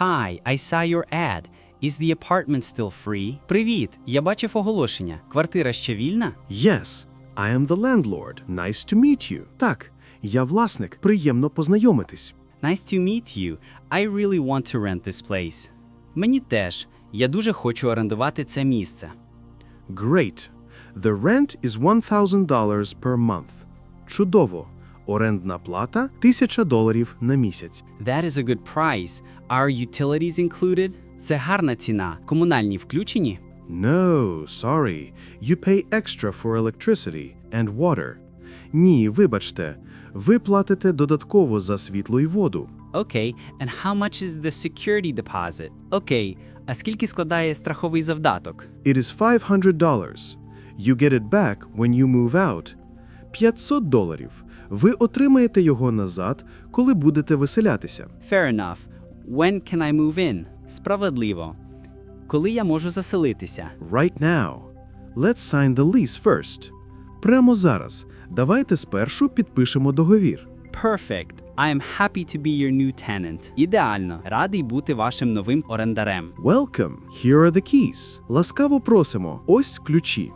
Hi, I saw your ad. Is the apartment still free? Привіт! Я бачив оголошення. Квартира ще вільна? Yes, I am the landlord. Nice to meet you. Так, я власник. Приємно познайомитись. Nice to meet you. I really want to rent this place. Мені теж. Я дуже хочу орендувати це місце. Great. The rent is $1,000 per month. Чудово. Орендна плата 1000 доларів на місяць. That is a good price. Are utilities included? Це гарна ціна. Комунальні включені? No, sorry. You pay extra for electricity and water. Ні, вибачте. Ви платите додатково за світло і воду. Окей. And how much is the security deposit? Окей. А скільки складає страховий завдаток? It is $500. You get it back when you move out. 500 доларів. Ви отримаєте його назад, коли будете виселятися. Fair enough. When can I move in? Справедливо. Коли я можу заселитися? Right now. Let's sign the lease first. Прямо зараз. Давайте спершу підпишемо договір. Perfect. I am happy to be your new tenant. Ідеально. Радий бути вашим новим орендарем. Welcome. Here are the keys. Ласкаво просимо. Ось ключі.